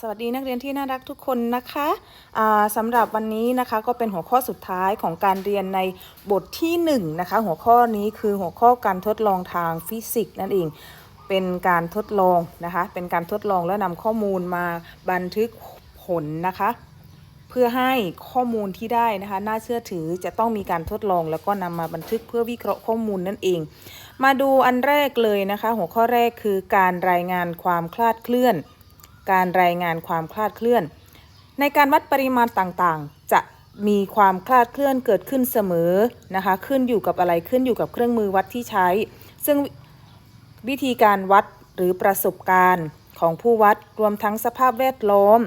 สวัสดีนักเรียนที่น่ารักทุกคนนะคะสำหรับวันนี้นะคะก็เป็นหัวข้อสุดท้ายของการเรียนในบทที่1นงนะคะ หัวข้อนี้คือหัวข้อการทดลองทางฟิสิกส์นั่นเอง เป็นการทดลองนะคะ เป็นการทดลองและนำข้อมูลมาบันทึกผลนะคะ เพื่อให้ข้อมูลที่ได้นะคะ น่าเชื่อถือจะต้องมีการทดลอง แล้วก็นำมาบันทึกเพื่อวิเคราะห์ข้อมูลนั่นเอง มาดูอันแรกเลยนะคะ หัวข้อแรกคือการรายงานความคลาดเคลื่อน การรายงานความคลาดเคลื่อน ในการวัดปริมาณต่างๆ จะมีความคลาดเคลื่อนเกิดขึ้นเสมอนะคะ ขึ้นอยู่กับอะไรขึ้นอยู่กับเครื่องมือวัดที่ใช้ ซึ่งวิธีการวัดหรือประสบการณ์ของผู้วัดรวมทั้งสภาพแวดล้อม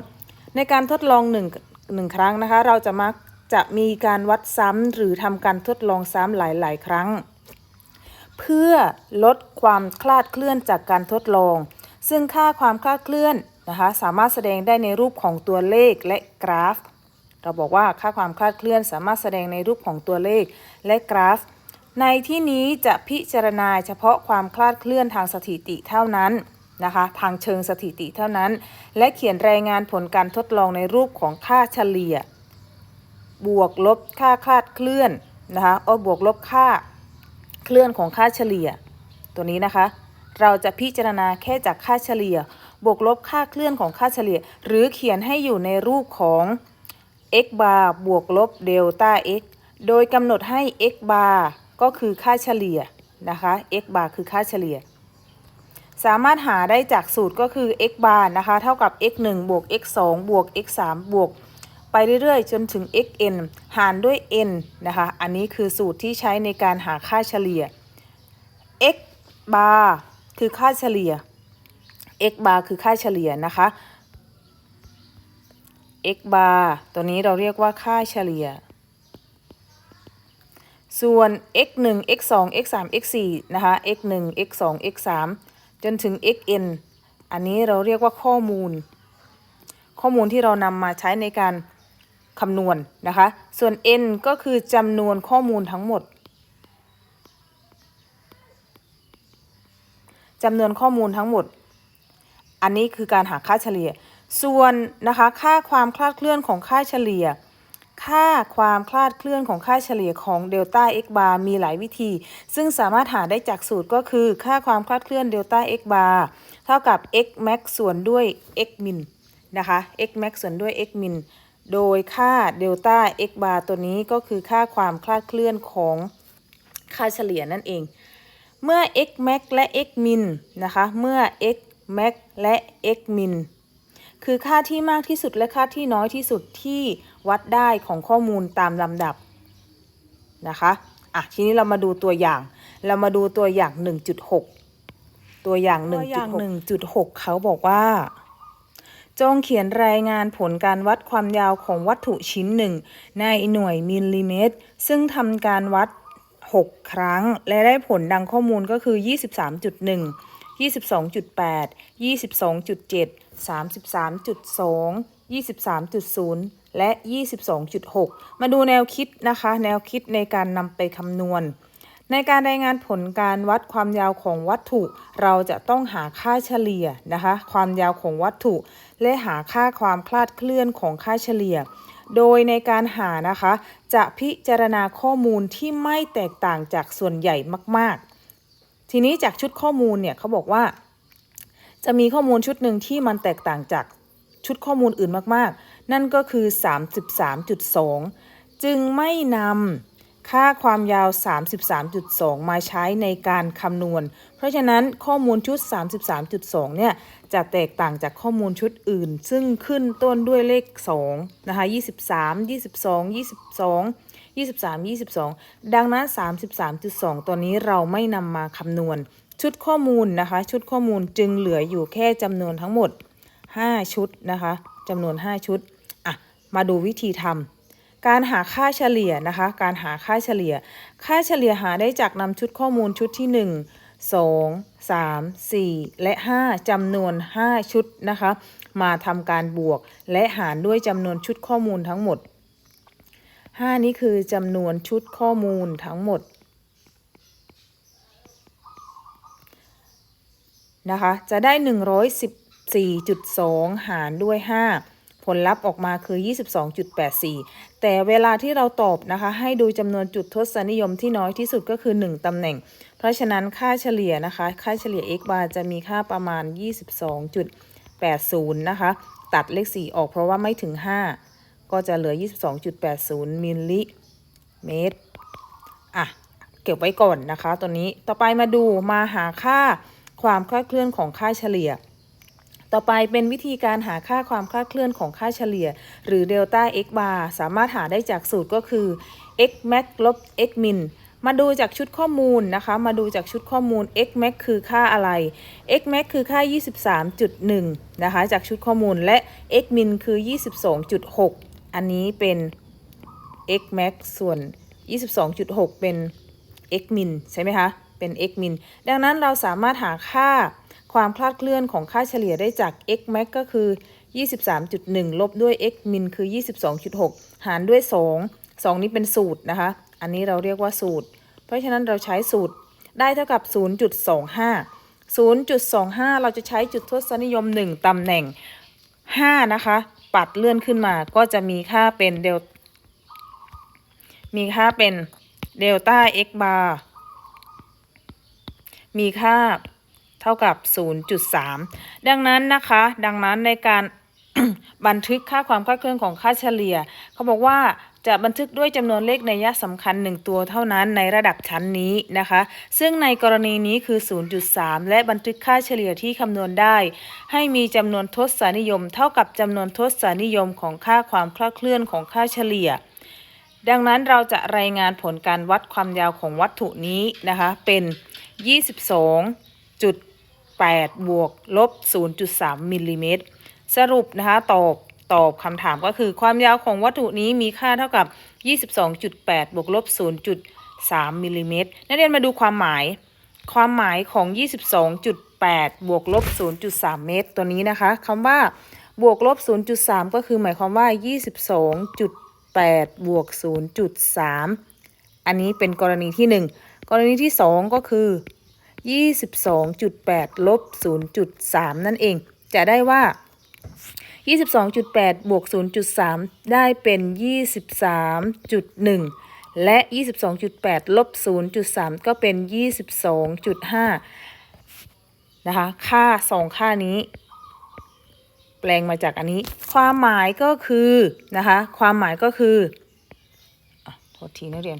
ในการทดลองหนึ่งหนึ่งครั้งนะคะ เราจะมักจะมีการวัดซ้ำหรือทำการทดลองซ้ำหลาย ๆ ครั้ง เพื่อลดความคลาดเคลื่อนจากการทดลอง ซึ่งค่าความคลาดเคลื่อน นะคะสามารถแสดงได้ในรูปของตัวเลขและกราฟ เราบอกว่าค่าความคลาดเคลื่อนสามารถแสดงในรูปของตัวเลขและกราฟ ในที่นี้จะพิจารณาเฉพาะความคลาดเคลื่อนทางสถิติเท่านั้นนะคะทางเชิงสถิติเท่านั้น และเขียนรายงานผลการทดลองในรูปของค่าเฉลี่ย บวกลบค่าคลาดเคลื่อนนะคะเอาบวกลบค่าเคลื่อนของค่าเฉลี่ย ตัวนี้นะคะ เราจะพิจารณาแค่จากค่าเฉลี่ย บวกลบค่าเคลื่อนของค่าเฉลี่ย หรือเขียนให้อยู่ในรูปของ x bar บวกลบเดลต้า x โดยกำหนดให้ x bar ก็คือค่าเฉลี่ยนะคะ x bar คือค่าเฉลี่ย สามารถหาได้จากสูตรก็คือ x bar นะคะ เท่ากับ x 1บวก x 2บวก x 3บวกไปเรื่อยๆ จนถึง xn หารด้วย n นะคะ อันนี้คือสูตรที่ใช้ในการหาค่าเฉลี่ย x bar คือค่าเฉลี่ย x bar คือค่าเฉลี่ยนะคะ x bar ตัวนี้เราเรียกว่าค่าเฉลี่ย ส่วน x 1 x 2 x 3 x 4นะคะ x 1 x 2 x 3จนถึง xn อันนี้เราเรียกว่าข้อมูล ข้อมูลที่เรานำมาใช้ในการคำนวณนะคะ ส่วน n ก็คือจำนวนข้อมูลทั้งหมดจำนวนข้อมูลทั้งหมด อันนี้คือการหาค่าเฉลี่ย ส่วนนะคะค่าความคลาดเคลื่อนของค่าเฉลี่ย ค่าความคลาดเคลื่อนของค่าเฉลี่ยของเดลต้า x bar มีหลายวิธี ซึ่งสามารถหาได้จากสูตรก็คือค่าความคลาดเคลื่อนเดลต้า x bar เท่ากับ x max ส่วนด้วย x min นะคะ x max ส่วนด้วย x min โดยค่าเดลต้า x bar ตัวนี้ก็คือค่าความคลาดเคลื่อนของค่าเฉลี่ยนั่นเอง เมื่อ x max และ x min นะคะ เมื่อ x max และ x min คือค่าที่มากที่สุดและค่าที่น้อยที่สุดที่วัดได้ของข้อมูลตามลำดับนะคะอะทีนี้เรามาดูตัวอย่าง เรามาดูตัวอย่าง 1.6 ตัวอย่าง 1.6 เขาบอกว่า จงเขียนรายงานผลการวัดความยาวของวัตถุชิ้นหนึ่งในหน่วยมิลลิเมตร ซึ่งทำการวัด 6 ครั้ง และได้ผลดังข้อมูลก็คือ 23.1 22.8 22.7 33.2 23.0 และ 22.6 มาดูแนวคิดนะคะ แนวคิดในการนำไปคำนวณ ในการรายงานผลการวัดความยาวของวัตถุ เราจะต้องหาค่าเฉลี่ยนะคะ ความยาวของวัตถุ และหาค่าความคลาดเคลื่อนของค่าเฉลี่ย โดยในการหานะคะ จะพิจารณาข้อมูลที่ไม่แตกต่างจากส่วนใหญ่มากๆ ทีนี้จากชุดข้อมูลเนี่ยเขาบอกว่า จะมีข้อมูลชุดหนึ่งที่มันแตกต่างจากชุดข้อมูลอื่นมากๆ นั่นก็คือ 33.2 จึงไม่นำค่าความยาว 33.2 มาใช้ในการคำนวณ เพราะฉะนั้นข้อมูลชุด 33.2 เนี่ย จะแตกต่างจากข้อมูลชุดอื่น ซึ่งขึ้นต้นด้วยเลข2นะคะ 23 22 22 23 22 ดังนั้น 33.2 ตัวนี้เราไม่นำมาคำนวณ ชุดข้อมูลนะคะ ชุดข้อมูลจึงเหลืออยู่แค่จำนวนทั้งหมด 5 ชุดนะคะจำนวน 5 ชุดอะมาดูวิธีทำการหาค่าเฉลี่ยนะคะ การหาค่าเฉลี่ย ค่าเฉลี่ยหาได้จากนำชุดข้อมูลชุดที่ 1 2 3 4 และ 5จำนวน 5 ชุดนะคะ มาทำการบวกและหารด้วยจำนวนชุดข้อมูลทั้งหมด 5 นี้คือจำนวนชุดข้อมูลทั้งหมดนะคะ จะได้ 114.2 หารด้วย 5 ผลลัพธ์ออกมาคือ 22.84 แต่เวลาที่เราตอบนะคะ ให้ดูจำนวนจุดทศนิยมที่น้อยที่สุดก็คือ 1ตำแหน่ง เพราะฉะนั้นค่าเฉลี่ยนะคะ ค่าเฉลี่ย x bar จะมีค่าประมาณ 22.80 นะคะ ตัดเลข 4 ออกเพราะว่าไม่ถึง 5 ก็จะเหลือ 22.80 มิลลิเมตร อะ เก็บไว้ก่อนนะคะตัวนี้ ต่อไปมาดูมาหาค่าความคลาดเคลื่อนของค่าเฉลี่ย ต่อไปเป็นวิธีการหาค่าความคลาดเคลื่อนของค่าเฉลี่ย หรือเดลต้า x bar สามารถหาได้จากสูตรก็คือ x max ลบ x min มาดูจากชุดข้อมูลนะคะ มาดูจากชุดข้อมูล x max คือค่าอะไร x max คือค่า 23.1 นะคะ จากชุดข้อมูลและ x min คือ 22.6 อันนี้เป็น x max ส่วน 22.6 เป็น x min ใช่ไหมคะ เป็น x min ดังนั้นเราสามารถหาค่าความคลาดเคลื่อนของค่าเฉลี่ยได้จาก x max ก็คือ 23.1 ลบด้วย x min คือ 22.6 หารด้วย 2 2 นี้เป็นสูตรนะคะ อันนี้เราเรียกว่าสูตร เพราะฉะนั้นเราใช้สูตรได้เท่ากับ 0.25 0.25 เราจะใช้จุดทศนิยม 1 ตำแหน่ง 5 นะคะ ปัดเลื่อนขึ้นมาก็จะมีค่าเป็นเดลมีค่าเป็นเดลต้า x bar มีค่าเท่ากับ 0.3 ดังนั้นนะคะ ดังนั้นในการบันทึกค่าความคลาดเคลื่อนของค่าเฉลี่ย เขาบอกว่า จะบันทึกด้วยจำนวนเลขในยะสำคัญ 1 ตัวเท่านั้นในระดับชั้นนี้นะคะ ซึ่งในกรณีนี้คือ 0.3 และบันทึกค่าเฉลี่ยที่คำนวณได้ ให้มีจำนวนทศนิยม เท่ากับจำนวนทศนิยมของค่าความคลาดเคลื่อนของค่าเฉลี่ย ดังนั้นเราจะรายงานผลการวัดความยาวของวัตถุนี้นะคะเป็น 22.8 บวกลบ 0.3มิลลิเมตรสรุปนะคะตอบ ตอบคำถามก็คือความยาวของวัตถุนี้มีค่าเท่ากับ 22.8 บวกลบ 0.3มิลลิเมตรนักเรียนมาดูความหมาย ความหมายของ 22.8 บวกลบ 0.3 เมตร ตัวนี้นะคะคำว่าบวกลบ 0.3 ก็คือหมายความว่า 22.8 บวก 0.3 อันนี้เป็นกรณีที่ 1 กรณีที่ 2 ก็คือ 22.8 ลบ 0.3 นั่นเอง จะได้ว่า 22.8 บวก 0.3 ได้เป็น 23.1 และ 22.8 ลบ 0.3 ก็เป็น 22.5 นะคะ ค่า 2 ค่านี้ แปลงมาจากอันนี้ ความหมายก็คือ นะคะ ความหมายก็คืออโทษทีนักเรียน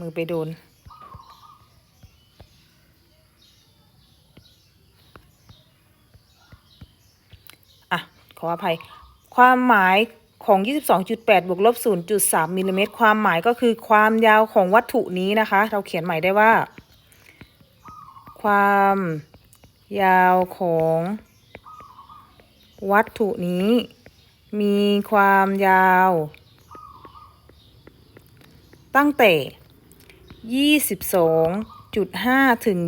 มือไปโดน อะ ขออภัย ความหมายของ 22.8 บวกลบ 0.3 มิลลิเมตร ความหมายก็คือความยาวของวัตถุนี้นะคะ เราเขียนใหม่ได้ว่า ความยาวของวัตถุนี้ มีความยาว ตั้งแต่ 22.5 ถึง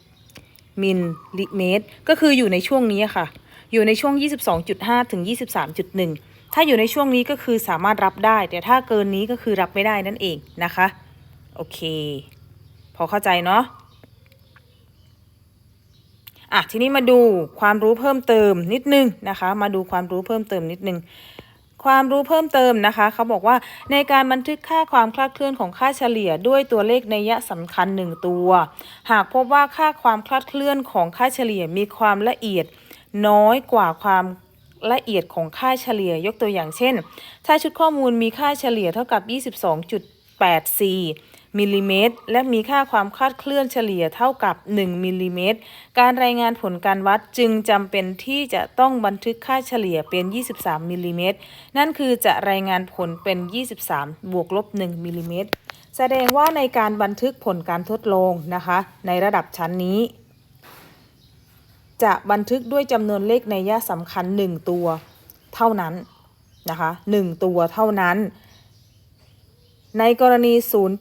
23.1 มิลลิเมตร ก็คืออยู่ในช่วงนี้ค่ะ อยู่ในช่วง 22.5 ถึง 23.1 ถ้าอยู่ในช่วงนี้ก็คือสามารถรับได้ แต่ถ้าเกินนี้ก็คือรับไม่ได้นั่นเองนะคะ โอเค พอเข้าใจเนาะอะทีนี้มาดูความรู้เพิ่มเติมนิดนึงนะคะ มาดูความรู้เพิ่มเติมนิดนึงความรู้เพิ่มเติมนะคะ เขาบอกว่าในการบันทึกค่าความคลาดเคลื่อนของค่าเฉลี่ยด้วยตัวเลขในยะสำคัญ 1 ตัว หากพบว่าค่าความคลาดเคลื่อนของค่าเฉลี่ยมีความละเอียด น้อยกว่าความละเอียดของค่าเฉลี่ยยกตัวอย่างเช่น ถ้าชุดข้อมูลมีค่าเฉลี่ยเท่ากับ 22.84 มิลลิเมตร และมีค่าความคลาดเคลื่อนเฉลี่ยเท่ากับ 1 มิลลิเมตร การรายงานผลการวัดจึงจำเป็นที่จะต้องบันทึกค่าเฉลี่ยเป็น 23 มิลลิเมตร นั่นคือจะรายงานผลเป็น 23 บวกลบ 1 มิลลิเมตร แสดงว่าในการบันทึกผลการทดลองนะคะ ในระดับชั้นนี้ จะบันทึกด้วยจำนวนเลขในยะสำคัญ 1 ตัวเท่านั้นนะคะ1ตัวเท่านั้น ในกรณี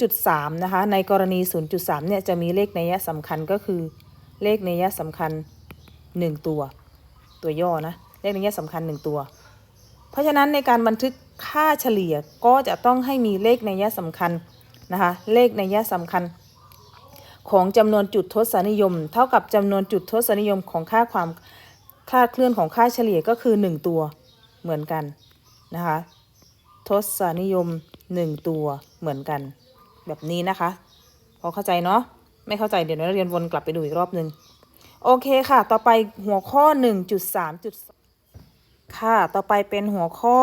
0.3 นะคะ ในกรณี 0.3 เนี่ยจะมีเลขในยะสำคัญก็คือเลขในยะสำคัญ 1 ตัว ตัวย่อนะเลขในยะสำคัญ 1 ตัว เพราะฉะนั้นในการบันทึกค่าเฉลี่ยก็จะต้องให้มีเลขในยยะสำคัญนะคะเลขในยยะสำคัญ ของจำนวนจุดทศนิยม เท่ากับจำนวนจุดทศนิยมของค่าความคลาดเคลื่อนของค่าเฉลี่ยก็คือ 1 ตัวเหมือนกันนะคะทศนิยม 1 ตัวเหมือนกัน แบบนี้นะคะ พอเข้าใจเนาะไม่เข้าใจเดี๋ยวนักเรียนวนกลับไปดูอีกรอบหนึ่งโอเคค่ะ ต่อไปหัวข้อ 1.3. ค่ะ ต่อไปเป็นหัวข้อ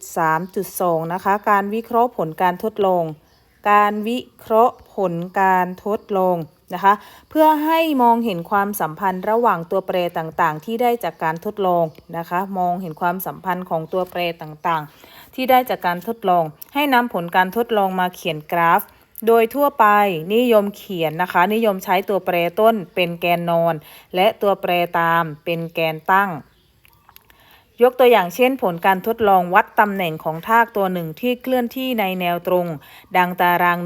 1.3.2 นะคะ การวิเคราะห์ผลการทดลอง การวิเคราะห์ผลการทดลองนะคะเพื่อให้มองเห็นความสัมพันธ์ระหว่างตัวแปรต่างๆ ที่ได้จากการทดลองนะคะมองเห็นความสัมพันธ์ของตัวแปรต่างๆ ที่ได้จากการทดลอง ให้นำผลการทดลองมาเขียนกราฟ โดยทั่วไปนิยมเขียนนะคะ นิยมใช้ตัวแปรต้นเป็นแกนนอน และตัวแปรตามเป็นแกนตั้ง ยกตัวอย่างเช่นผลการทดลองวัดตำแหน่งของทากตัวหนึ่งที่เคลื่อนที่ในแนวตรง ดังตาราง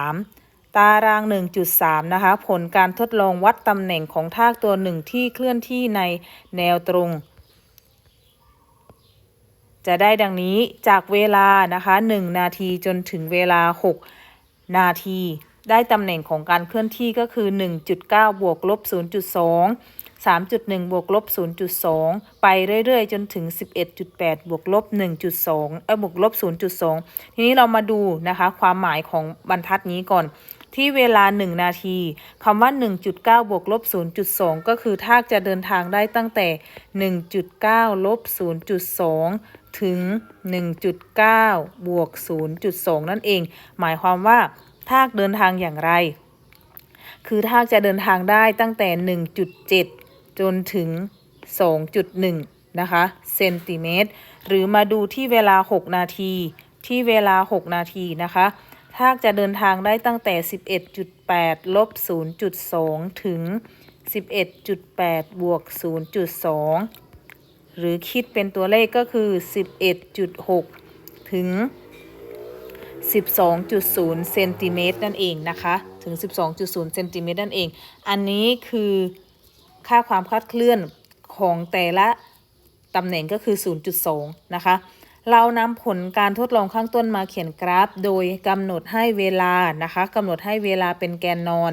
1.3 ตาราง 1.3 นะคะ ผลการทดลองวัดตำแหน่งของทากตัวหนึ่งที่เคลื่อนที่ในแนวตรง จะได้ดังนี้จากเวลานะคะ 1 นาทีจนถึงเวลา 6 นาที ได้ตำแหน่งของการเคลื่อนที่ก็คือ 1.9 บวกลบ 0.2 3.1 บวกลบ 0.2 ไปเรื่อยๆ จนถึง 11.8 บวกลบ 1.2 เอ้ยบวกลบ 0.2 ทีนี้เรามาดูนะคะ ความหมายของบรรทัดนี้ก่อน ที่เวลา 1 นาทีคำว่า 1.9 บวกลบ 0.2 ก็คือทาจะเดินทางได้ตั้งแต่ 1.9 ลบ 0.2 ถึง 1.9 บวก 0.2 นั่นเอง หมายความว่าทากเดินทางอย่างไร คือทากจะเดินทางได้ตั้งแต่ 1.7 จนถึง 2.1 นะคะเซนติเมตร หรือมาดูที่เวลา 6 นาที ที่เวลา 6 นาทีนะคะทาจะเดินทางได้ตั้งแต่ 11.8 ลบ 0.2 ถึง 11.8 บวก 0.2 หรือคิดเป็นตัวเลขก็คือ 11.6 ถึง 12.0 เซนติเมตรนั่นเองนะคะ ถึง 12.0 เซนติเมตรนั่นเอง อันนี้คือ ค่าความคลาดเคลื่อนของแต่ละตำแหน่งก็คือ 0.2 นะคะ เรานำผลการทดลองข้างต้นมาเขียนกราฟ โดยกำหนดให้เวลานะคะกำหนดให้เวลาเป็นแกนนอน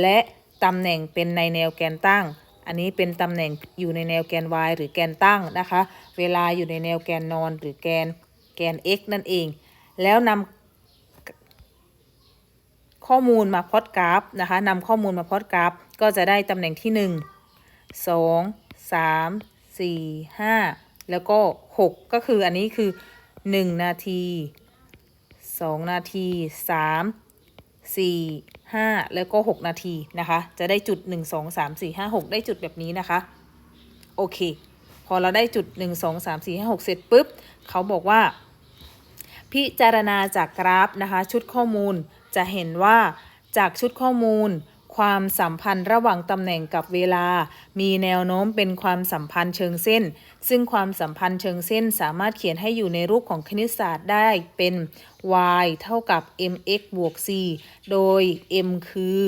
และตำแหน่งเป็นในแนวแกนตั้ง อันนี้เป็นตำแหน่งอยู่ในแนวแกน y หรือแกนตั้งนะคะ เวลาอยู่ในแนวแกนนอนหรือแกนแกน x นั่นเอง แล้วนำข้อมูลมาพอตกราฟนะคะนำข้อมูลมาพอตกราฟ ก็จะได้ตำแหน่งที่ 1 2 3 4 5แล้วก็6ก็คืออันนี้คือ1นาที2นาที3 4 5แล้วก็6นาทีนะคะ จะได้จุด1 2 3 4 5 6ได้จุดแบบนี้นะคะ โอเค พอเราได้จุด1 2 3 4 5 6เสร็จปุ๊บ เขาบอกว่า พิจารณาจากกราฟนะคะ ชุดข้อมูลจะเห็นว่าจากชุดข้อมูล ความสัมพันธ์ระหว่างตำแหน่งกับเวลา มีแนวโน้มเป็นความสัมพันธ์เชิงเส้น ซึ่งความสัมพันธ์เชิงเส้นสามารถเขียนให้อยู่ในรูปของคณิตศาสตร์ได้เป็น y เท่ากับ mx บวก c โดย m คือ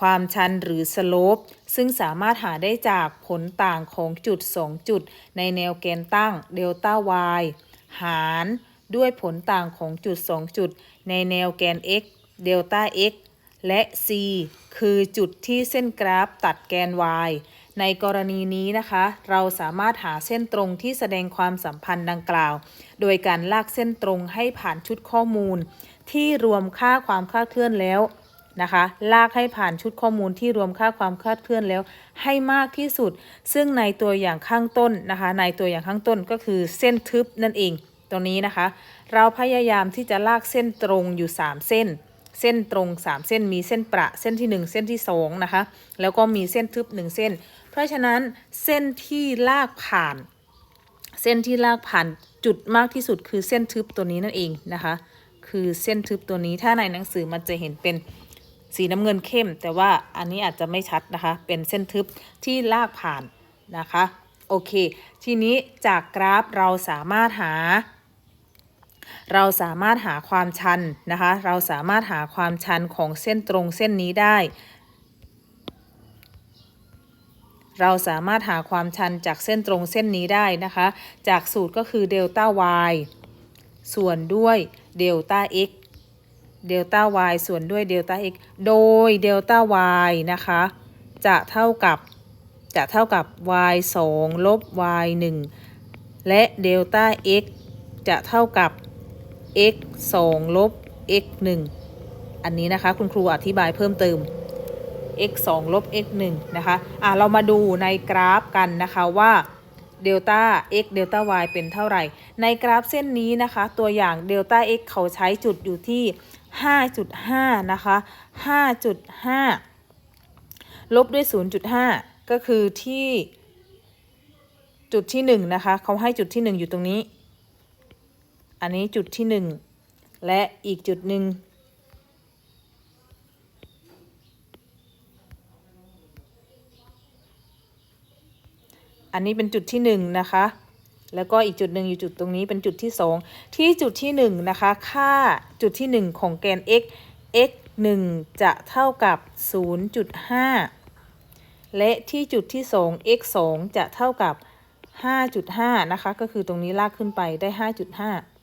ความชันหรือ slope ซึ่งสามารถหาได้จากผลต่างของจุด 2 จุด ในแนวแกนตั้งเดลต้า y หารด้วยผลต่างของจุด 2 จุด ในแนวแกน x เดลต้า x และ c คือจุดที่เส้นกราฟตัดแกน y ในกรณีนี้นะคะ เราสามารถหาเส้นตรงที่แสดงความสัมพันธ์ดังกล่าว โดยการลากเส้นตรงให้ผ่านชุดข้อมูล ที่รวมค่าความคลาดเคลื่อนแล้วนะคะ ลากให้ผ่านชุดข้อมูลที่รวมค่าความคลาดเคลื่อนแล้ว ให้มากที่สุด ซึ่งในตัวอย่างข้างต้นนะคะ ในตัวอย่างข้างต้นก็คือเส้นทึบนั่นเอง ตรงนี้นะคะ เราพยายามที่จะลากเส้นตรงอยู่ 3 เส้น เส้นตรง 3 เส้นมีเส้นประเส้นที่ 1 เส้นที่2นะคะแล้วก็มีเส้นทึบ 1 เส้น เพราะฉะนั้นเส้นที่ลากผ่าน เส้นที่ลากผ่านจุดมากที่สุดคือเส้นทึบตัวนี้นั่นเองนะคะคือเส้นทึบตัวนี้ถ้าในหนังสือมันจะเห็นเป็นสีน้ำเงินเข้ม แต่ว่าอันนี้อาจจะไม่ชัดนะคะ เป็นเส้นทึบที่ลากผ่านนะคะ โอเค ทีนี้จากกราฟเราสามารถหา เราสามารถหาความชันนะคะ เราสามารถหาความชันของเส้นตรงเส้นนี้ได้ เราสามารถหาความชันจากเส้นตรงเส้นนี้ได้นะคะ จากสูตรก็คือเดลต้า y ส่วนด้วยเดลต้า x เดลต้า y ส่วนด้วยเดลต้า x โดยเดลต้า y นะคะ จะเท่ากับจะเท่ากับ y 2 ลบ y 1และเดลต้า x จะเท่ากับ x 2 ลบ x 1 อันนี้นะคะคุณครูอธิบายเพิ่มเติม x 2 ลบ x 1นะคะอะเรามาดูในกราฟกันนะคะว่าเดลต้า x เดลต้า y เป็นเท่าไหร่ ในกราฟเส้นนี้นะคะ ตัวอย่างเดลต้า x เขาใช้จุดอยู่ที่ 5.5 นะคะ 5.5 ลบด้วย 0.5 ก็คือที่จุดที่ 1 นะคะ เขาให้จุดที่ 1 อยู่ตรงนี้ อันนี้จุดที่1และอีกจุดหนึ่งอันนี้เป็นจุดที่หนึ่งนะคะ แล้วก็อีกจุดหนึ่งอยู่จุดตรงนี้เป็นจุดที่สองที่จุดที่หนึ่งนะคะ ค่าจุดที่หนึ่งของแกน x x 1 จะเท่ากับ 0.5 และที่จุดที่สอง x 2 จะเท่ากับ 5.5 นะคะ ก็คือตรงนี้ลากขึ้นไปได้ 5.5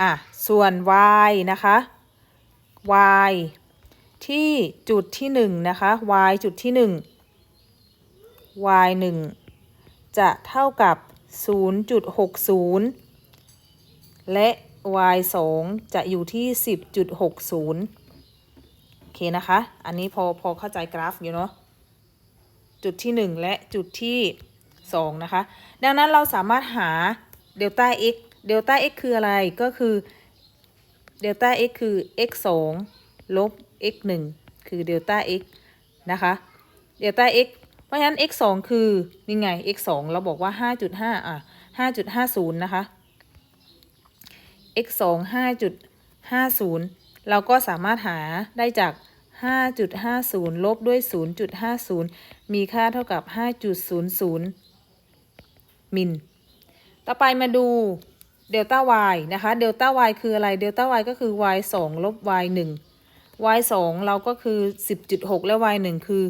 อะส่วน y นะคะ y ที่จุดที่1นะคะ y จุดที่ 1 y 1 จะเท่ากับ 0.60 และ y 2 จะอยู่ที่ 10.60 โอเคนะคะ อันนี้พอพอเข้าใจกราฟอยู่เนาะ จุดที่ 1 และจุดที่ 2 นะคะ ดังนั้นเราสามารถหาเดลต้า x เดลต้า x คืออะไรก็คือเดลต้า x คือ x 2ลบ x 1คือเดลต้า x นะคะเดลต้า x เพราะฉะนั้น x 2คือนี่ไง x 2เราบอกว่า 5.5 อะ 5.50 นะคะ x 2 5.50 เราก็สามารถหาได้จาก 5.50 ลบด้วย 0.50 มีค่าเท่ากับ 5.00 มิล ต่อไปมาดู เดลต้า y นะคะ เดลต้า y คืออะไร เดลต้า y ก็คือ y 2 ลบ y 1 y 2 เราก็คือ 10.6 และ y 1 คือ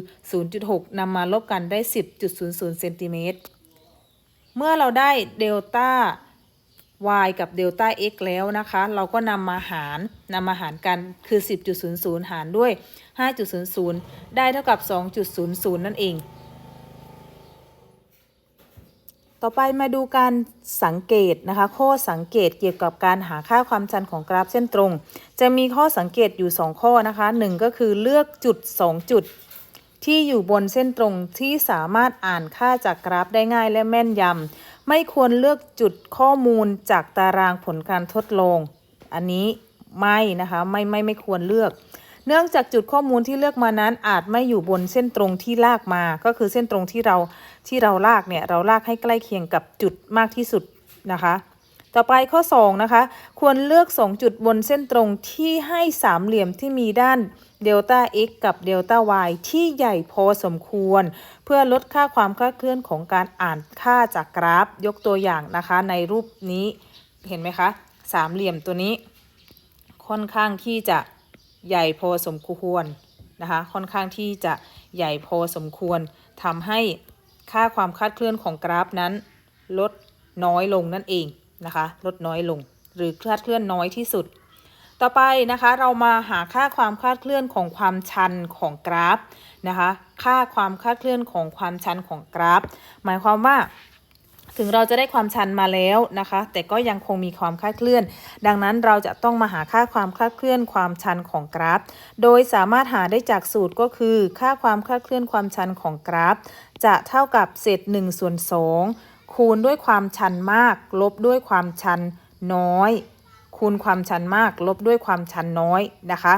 0.6นำมาลบกันได้ 10.00เซนติเมตร เมื่อเราได้เดลต้า y กับเดลต้า x แล้วนะคะ เราก็นำมาหารนำมาหารกันคือ 10.00 หารด้วย 5.00 ได้เท่ากับ 2.00 นั่นเอง ต่อไปมาดูการสังเกตนะคะ ข้อสังเกตเกี่ยวกับการหาค่าความชันของกราฟเส้นตรง จะมีข้อสังเกตอยู่ 2 ข้อนะคะ 1 ก็คือเลือกจุด 2 จุด ที่อยู่บนเส้นตรงที่สามารถอ่านค่าจากกราฟได้ง่ายและแม่นยำไม่ควรเลือกจุดข้อมูลจากตารางผลการทดลอง อันนี้ไม่นะคะไม่ไม่ไม่ควรเลือก เนื่องจากจุดข้อมูลที่เลือกมานั้นอาจไม่อยู่บนเส้นตรงที่ลากมา ก็คือเส้นตรงที่เรา ที่เราลากเนี่ยเราลากให้ใกล้เคียงกับจุดมากที่สุดนะคะ ต่อไปข้อ2นะคะควรเลือก 2 จุดบนเส้นตรงที่ให้สามเหลี่ยมที่มีด้านเดลต้า x กับเดลต้า y ที่ใหญ่พอสมควร เพื่อลดค่าความคลาดเคลื่อนของการอ่านค่าจากกราฟยกตัวอย่างนะคะในรูปนี้เห็นไหมคะสามเหลี่ยมตัวนี้ ค่อนข้างที่จะใหญ่พอสมควรนะคะค่อนข้างที่จะใหญ่พอสมควรทำให้ ค่าความคลาดเคลื่อนของกราฟนั้น ลดน้อยลงนั่นเองนะคะ ลดน้อยลง หรือคลาดเคลื่อนน้อยที่สุด ต่อไปนะคะเรามาหาค่าความคลาดเคลื่อนของความชันของกราฟนะคะ ค่าความคลาดเคลื่อนของความชันของกราฟ หมายความว่าถึงเราจะได้ความชันมาแล้วนะคะ แต่ก็ยังคงมีความคลาดเคลื่อน ดังนั้นเราจะต้องมาหาค่าความคลาดเคลื่อนความชันของกราฟ โดยสามารถหาได้จากสูตรก็คือ ค่าความคลาดเคลื่อนความชันของกราฟ จะเท่ากับเศษ1ส่วน2คูณด้วยความชันมาก ลบด้วยความชันน้อย คูณความชันมาก ลบด้วยความชันน้อยนะคะ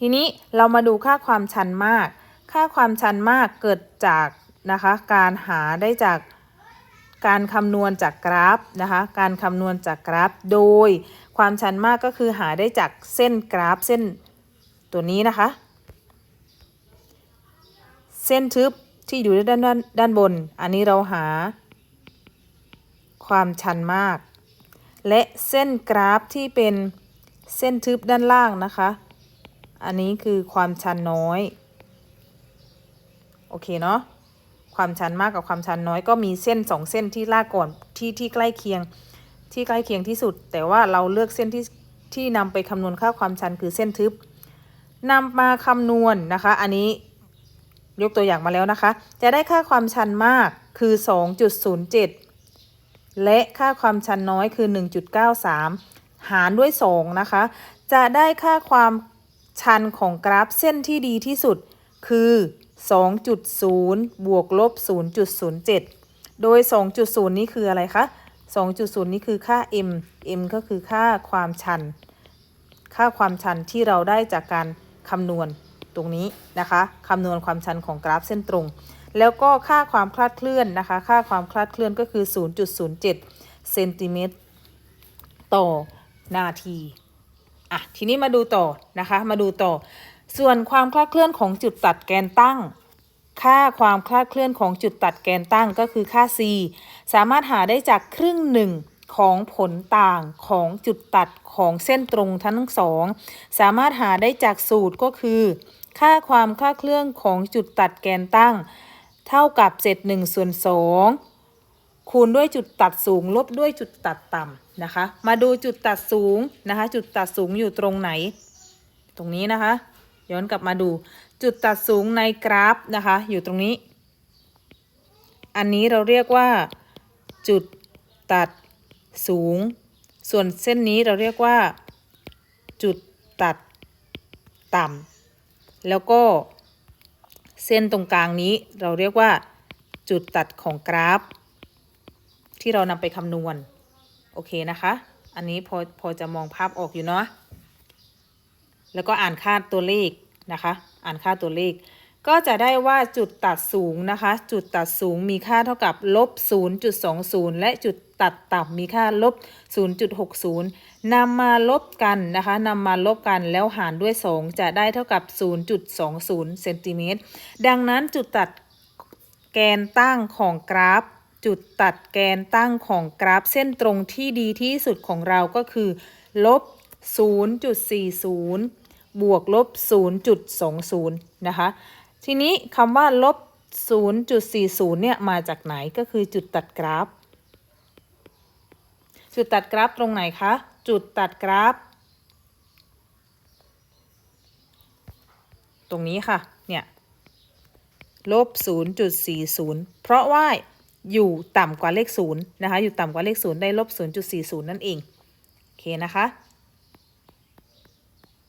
ทีนี้เรามาดูค่าความชันมาก ค่าความชันมากเกิดจากนะคะการหาได้จากการคำนวณจากกราฟนะคะการคำนวณจากกราฟ โดยความชันมากก็คือหาได้จากเส้นกราฟเส้นตัวนี้นะคะ เส้นทึบที่อยู่ด้านด้านด้านบน อันนี้เราหา ความชันมาก และเส้นกราฟที่เป็นเส้นทึบด้านล่างนะคะ อันนี้คือความชันน้อย โอเคเนาะ ความชันมากกับความชันน้อยก็มีเส้นสองเส้นที่ลากก่อนที่ที่ใกล้เคียงที่ใกล้เคียงที่สุด แต่ว่าเราเลือกเส้นที่ที่นำไปคำนวณค่าความชันคือเส้นทึบนำมาคำนวณนะคะ อันนี้ ยกตัวอย่างมาแล้วนะคะ จะได้ค่าความชันมากคือ 2.07 และค่าความชันน้อยคือ 1.93 หารด้วย 2 นะคะ จะได้ค่าความชันของกราฟเส้นที่ดีที่สุดคือ 2.0 บวกลบ 0.07 โดย 2.0 นี้คืออะไรคะ 2.0 นี้คือค่า m m ก็คือค่าความชัน ค่าความชันที่เราได้จากการคำนวณ ตรงนี้นะคะคำนวณความชันของกราฟเส้นตรง แล้วก็ค่าความคลาดเคลื่อนนะคะ ค่าความคลาดเคลื่อนก็คือ 0.07เซนติเมตรต่อนาทีอะทีนี้มาดูต่อนะคะมาดูต่อ ส่วนความคลาดเคลื่อนของจุดตัดแกนตั้ง ค่าความคลาดเคลื่อนของจุดตัดแกนตั้งก็คือค่า c สามารถหาได้จากครึ่งหนึ่งของผลต่างของจุดตัดของเส้นตรงทั้งสอง สามารถหาได้จากสูตรก็คือ ค่าความคลาดเคลื่อนของจุดตัดแกนตั้ง เท่ากับเศษ1ส่วน2คูณด้วยจุดตัดสูง ลบด้วยจุดตัดต่ำนะคะ มาดูจุดตัดสูงนะคะ จุดตัดสูงอยู่ตรงไหน ตรงนี้นะคะ ย้อนกลับมาดูจุดตัดสูงในกราฟนะคะ อยู่ตรงนี้ อันนี้เราเรียกว่า จุดตัดสูง ส่วนเส้นนี้เราเรียกว่า จุดตัดต่ำ แล้วก็เส้นตรงกลางนี้เราเรียกว่าจุดตัดของกราฟ ที่เรานำไปคำนวณ โอเคนะคะ อันนี้พอพอจะมองภาพออกอยู่เนาะแล้วก็อ่านค่าตัวเลขนะคะ อ่านค่าตัวเลข ก็จะได้ว่าจุดตัดสูงนะคะ จุดตัดสูงมีค่าเท่ากับลบ 0.20 และจุดตัดต่ำมีค่าลบ 0.60 นำมาลบกันนะคะนำมาลบกันแล้วหารด้วย 2 จะได้เท่ากับ 0.20 เซนติเมตร ดังนั้นจุดตัดแกนตั้งของกราฟ จุดตัดแกนตั้งของกราฟเส้นตรงที่ดีที่สุดของเราก็คือ ลบ 0.40 บวกลบ 0.20 นะคะ ทีนี้คำว่าลบ 0.40 เนี่ยมาจากไหนก็คือจุดตัดกราฟ จุดตัดกราฟตรงไหนคะ จุดตัดกราฟ ตรงนี้ค่ะ เนี่ย ลบ 0.40 เพราะว่าอยู่ต่ำกว่าเลข0นะคะ อยู่ต่ำกว่าเลข0ได้ลบ 0.40 นั่นเอง โอเคนะคะ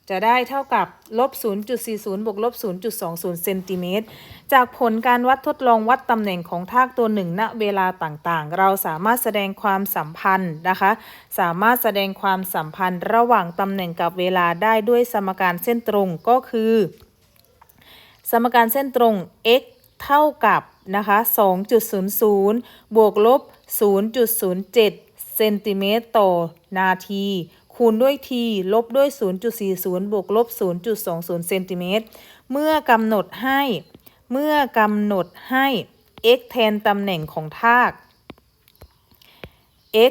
จะได้เท่ากับลบ 0.40 บวกลบ 0.20 เซนติเมตร จากผลการวัดทดลองวัดตำแหน่งของทากตัวหนึ่งณเวลาต่างๆ เราสามารถแสดงความสัมพันธ์นะคะ สามารถแสดงความสัมพันธ์ระหว่างตำแหน่งกับเวลาได้ด้วยสมการเส้นตรงก็คือ สมการเส้นตรง x เท่ากับนะคะ 2.00 บวกลบ 0.07 เซนติเมตรต่อนาที คูณด้วย t ลบด้วย 0.40 บวกลบ 0.20 เซนติเมตร เมื่อกำหนดให้ เมื่อกำหนดให้ x แทนตำแหน่งของทาก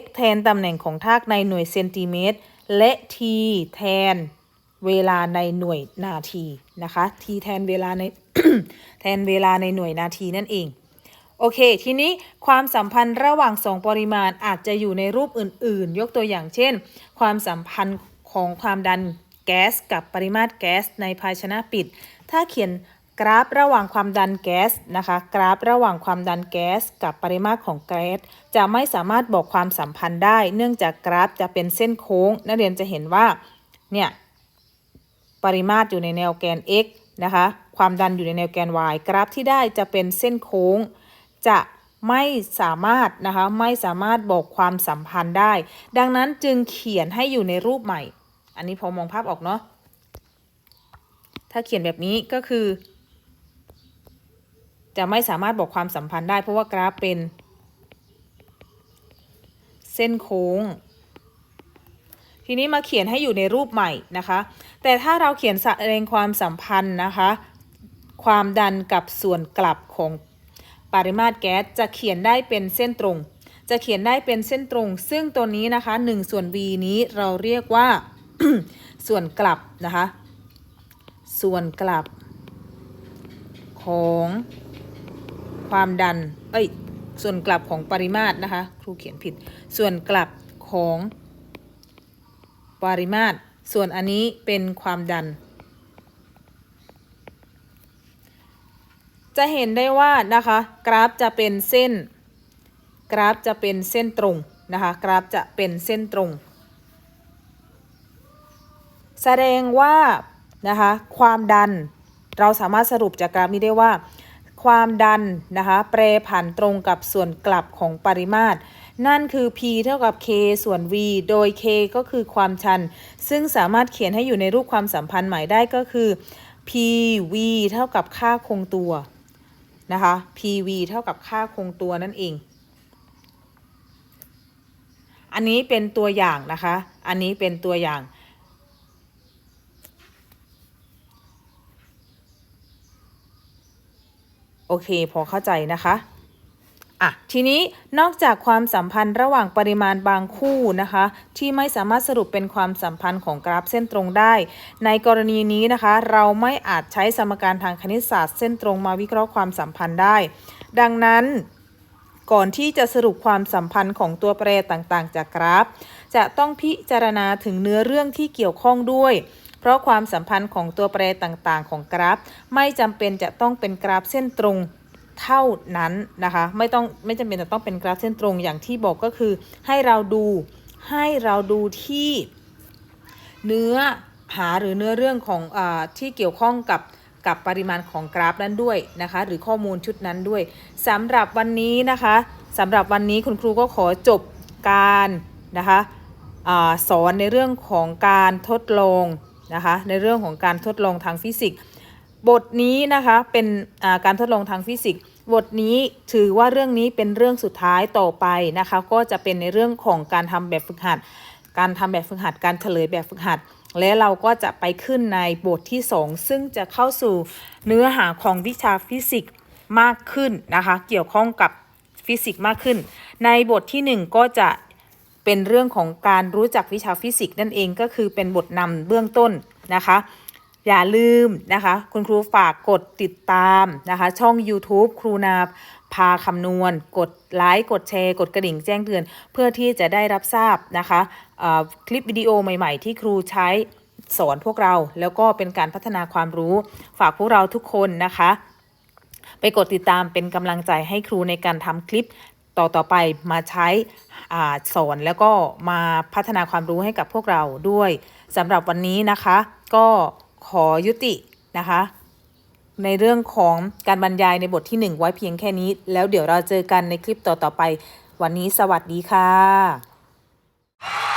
x แทนตำแหน่งของทากในหน่วยเซนติเมตร และ t แทนเวลาในหน่วยนาทีนะคะ t แทนเวลาในแทนเวลาในหน่วยนาทีนั่นเอง โอเค ทีนี้ความสัมพันธ์ระหว่างสองปริมาณอาจจะอยู่ในรูปอื่น ๆ ยกตัวอย่างเช่น ความสัมพันธ์ของความดันแก๊สกับปริมาตรแก๊สในภาชนะปิด ถ้าเขียนกราฟระหว่างความดันแก๊สนะคะ กราฟระหว่างความดันแก๊สกับปริมาตรของแก๊สจะไม่สามารถบอกความสัมพันธ์ได้ เนื่องจากกราฟจะเป็นเส้นโค้ง นักเรียนจะเห็นว่าเนี่ยปริมาตรอยู่ในแนวแกน x นะคะ ความดันอยู่ในแนวแกน y กราฟที่ได้จะเป็นเส้นโค้ง จะไม่สามารถนะคะไม่สามารถบอกความสัมพันธ์ได้ ดังนั้นจึงเขียนให้อยู่ในรูปใหม่ อันนี้พอมองภาพออกเนาะถ้าเขียนแบบนี้ก็คือ จะไม่สามารถบอกความสัมพันธ์ได้ เพราะว่ากราฟเป็น เส้นโค้ง ทีนี้มาเขียนให้อยู่ในรูปใหม่นะคะ แต่ถ้าเราเขียนแสดงความสัมพันธ์นะคะ ความดันกับส่วนกลับของ ปริมาตรแก๊สจะเขียนได้เป็นเส้นตรง จะเขียนได้เป็นเส้นตรง ซึ่งตัวนี้นะคะ1ส่วน v นี้เราเรียกว่าส่วนกลับนะคะ ส่วนกลับ ของความดัน เอ้ย ส่วนกลับของปริมาตรนะคะ ครูเขียนผิด ส่วนกลับของปริมาตร ส่วนอันนี้เป็นความดัน จะเห็นได้ว่านะคะ กราฟจะเป็นเส้น กราฟจะเป็นเส้นตรงนะคะ กราฟจะเป็นเส้นตรง แสดงว่านะคะความดันเราสามารถสรุปจากกราฟนี้ได้ว่า ความดันนะคะแปรผันตรงกับส่วนกลับของปริมาตร นั่นคือ p เท่ากับ k ส่วน v โดย k ก็คือความชัน ซึ่งสามารถเขียนให้อยู่ในรูปความสัมพันธ์ใหม่ได้ก็คือ p v เท่ากับค่าคงตัว นะคะ p v เท่ากับค่าคงตัวนั่นเอง อันนี้เป็นตัวอย่างนะคะ อันนี้เป็นตัวอย่าง โอเค พอเข้าใจนะคะ อะทีนี้นอกจากความสัมพันธ์ระหว่างปริมาณบางคู่นะคะ ที่ไม่สามารถสรุปเป็นความสัมพันธ์ของกราฟเส้นตรงได้ ในกรณีนี้นะคะ เราไม่อาจใช้สมการทางคณิตศาสตร์เส้นตรงมาวิเคราะห์ความสัมพันธ์ได้ ดังนั้นก่อนที่จะสรุปความสัมพันธ์ของตัวแปรต่างๆ จากกราฟ จะต้องพิจารณาถึงเนื้อเรื่องที่เกี่ยวข้องด้วย เพราะความสัมพันธ์ของตัวแปรต่างๆ ของกราฟ ไม่จำเป็นจะต้องเป็นกราฟเส้นตรง เท่านั้นนะคะ ไม่ต้องไม่จำเป็นจะต้องเป็นกราฟเส้นตรงอย่างที่บอกก็คือ ให้เราดูให้เราดูที่เนื้อหาหรือเนื้อเรื่องของอที่เกี่ยวข้องกับกับปริมาณของกราฟนั้นด้วยนะคะ หรือข้อมูลชุดนั้นด้วยสำหรับวันนี้นะคะสำหรับวันนี้คุณครูก็ขอจบการนะคะอสอนในเรื่องของการทดลองนะคะ ในเรื่องของการทดลองทางฟิสิกส์ บทนี้นะคะเป็นการทดลองทางฟิสิกส์บทนี้ถือว่าเรื่องนี้เป็นเรื่องสุดท้ายต่อไปนะคะ ก็จะเป็นในเรื่องของการทำแบบฝึกหัด การทำแบบฝึกหัด การเฉลยแบบฝึกหัด และเราก็จะไปขึ้นในบทที่ 2 ซึ่งจะเข้าสู่เนื้อหาของวิชาฟิสิกส์มากขึ้นนะคะ เกี่ยวข้องกับฟิสิกส์มากขึ้น ในบทที่ 1 ก็จะเป็นเรื่องของการรู้จักวิชาฟิสิกส์นั่นเองก็คือเป็นบทนำเบื้องต้นนะคะ อย่าลืมนะคะ คุณครูฝากกดติดตามนะคะ ช่อง YouTube ครูนาพาคำนวณ กดไลค์กดแชร์ กดกระดิ่งแจ้งเตือน เพื่อที่จะได้รับทราบนะคะคลิปวิดีโอใหม่ๆ ที่ครูใช้สอนพวกเรา แล้วก็เป็นการพัฒนาความรู้ ฝากพวกเราทุกคนนะคะ ไปกดติดตามเป็นกำลังใจให้ครูในการทำคลิปต่อต่อๆไปมาใช้อสอนแล้วก็มาพัฒนาความรู้ให้กับพวกเราด้วยสำหรับวันนี้นะคะ ก็ ขอยุตินะคะ ในเรื่องของการบรรยายในบทที่ 1 ไว้เพียงแค่นี้ แล้วเดี๋ยวเราเจอกันในคลิปต่อๆไป วันนี้สวัสดีค่ะ